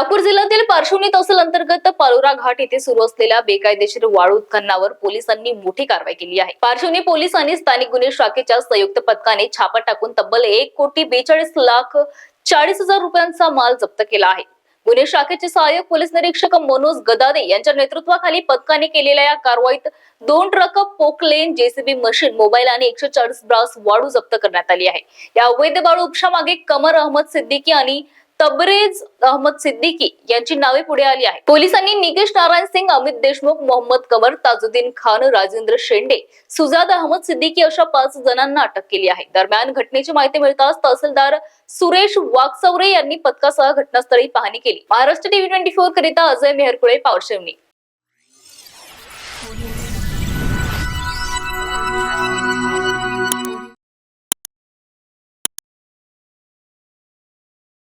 नागपूर जिल्ह्यातील पार्श्वनी तहसील अंतर्गत पालोरा घाट येथे सुरू असलेल्या बेकायदेशीर वाळू उत्खननावर पोलिसांनी मोठी कारवाई केली आहे. पार्श्वनी पोलीस आणि स्थानिक गुन्हे शाखेच्या संयुक्त पथकाने छापा टाकून तब्बल एक कोटी बेचाळीस लाख चाळीस हजार रुपयांचा माल जप्त केला आहे. गुन्हे शाखेचे सहाय्यक पोलीस निरीक्षक मनोज गदादे यांच्या नेतृत्वाखाली पथकाने केलेल्या या कारवाईत दोन truck Poclain JCB machine mobile आणि एकशे चाळीस ब्रास वाळू जप्त करण्यात आली आहे. या अवैध वाळू उपशामागे कमर अहमद सिद्दीकी आणि तबरेज अहमद सिद्दीकी यांची नावे पुढे आली आहेत. पोलिसांनी निकेश नारायण सिंग अमित देशमुख मोहम्मद कमर ताजुद्दीन खान राजेंद्र शेंडे सुजाद अहमद सिद्दीकी अशा पाच जणांना अटक केली आहे. दरम्यान घटनेची माहिती मिळताच तहसीलदार सुरेश वाकचौरे यांनी पथकासह घटनास्थळी पाहणी केली. महाराष्ट्र टीव्ही ट्वेंटी फोर करिता अजय मेहरकुळे पावशिवनी